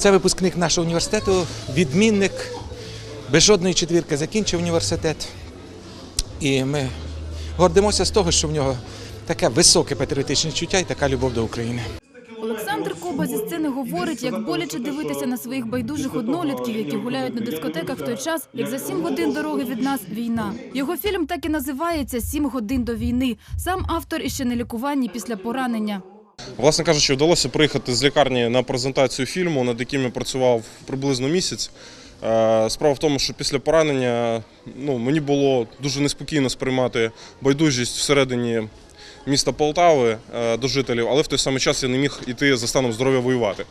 Це випускник нашого університету, відмінник, без жодної четвірки закінчив університет. І ми гордимося з того, що в нього таке високе патріотичне чуття і така любов до України. Олександр Коба зі сцени говорить, як боляче дивитися на своїх байдужих однолітків, які гуляють на дискотеках в той час, як за сім годин дороги від нас війна. Його фільм так і називається Сім годин до війни. Сам автор іще на лікуванні після поранення. Власне кажучи, вдалося приїхати з лікарні на презентацію фільму, над яким я працював приблизно місяць. Е, Справа в тому, що після поранення ну, мені було дуже неспокійно сприймати байдужість всередині міста Полтави е, до жителів, але в той самий час я не міг іти за станом здоров'я воювати.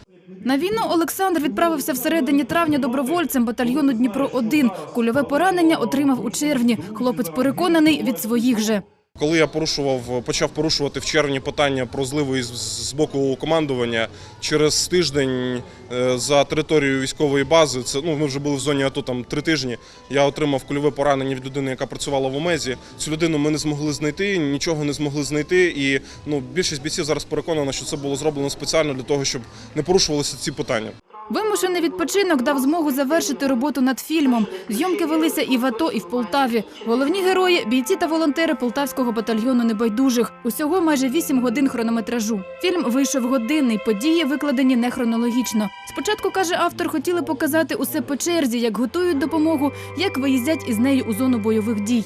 На війну Олександр відправився в середині травня добровольцем батальйону Дніпро 1 Кульове поранення отримав у червні. Хлопець переконаний від своїх же. Коли я порушував, почав порушувати в червні питання про зливи з- з боку командування, через тиждень е, за територією військової бази, це ну ми вже були в зоні АТО там три тижні. Я отримав кульове поранення від людини, яка працювала в ОМЕЗі. Цю людину ми не змогли знайти, нічого не змогли знайти. І ну більшість бійців зараз переконана, що це було зроблено спеціально для того, щоб не порушувалися ці питання. Вимушений відпочинок дав змогу завершити роботу над фільмом. Зйомки велися і в АТО, і в Полтаві. Головні герої бійці та волонтери полтавського батальйону небайдужих. Усього майже 8 годин хронометражу. Фільм вийшов годинний. Події викладені не хронологічно. Спочатку каже автор, хотіли показати усе по черзі, як готують допомогу, як виїздять із нею у зону бойових дій.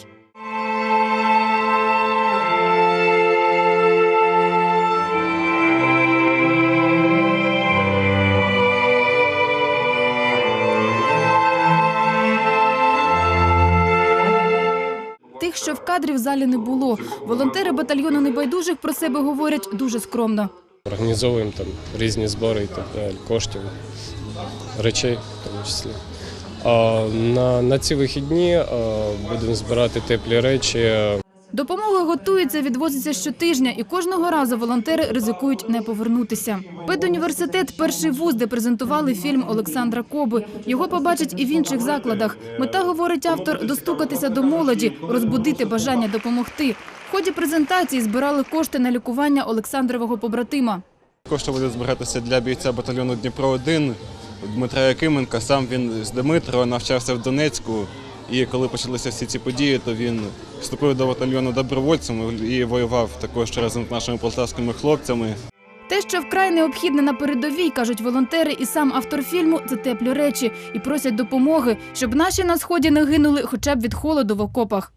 Тих, що в кадрі в залі не було. Волонтери батальйону небайдужих про себе говорять дуже скромно. Організовуємо там різні збори і так далі, коштів, речей в тому числі. На, на ці вихідні будемо збирати теплі речі. Допомога готується, відвозиться щотижня, і кожного разу волонтери ризикують не повернутися. Педуніверситет – перший вуз, де презентували фільм Олександра Коби. Його побачать і в інших закладах. Мета, говорить автор, достукатися до молоді, розбудити бажання допомогти. В ході презентації збирали кошти на лікування Олександрового побратима. Кошти будуть збиратися для бійця батальйону Дніпро 1 Дмитра Якименка. Сам він з Дмитро навчався в Донецьку. І коли почалися всі ці події, то він вступив до батальйону добровольцем і воював також разом з нашими полтавськими хлопцями. Те, що вкрай необхідне на передовій, кажуть волонтери, і сам автор фільму це теплі речі і просять допомоги, щоб наші на сході не гинули хоча б від холоду в окопах.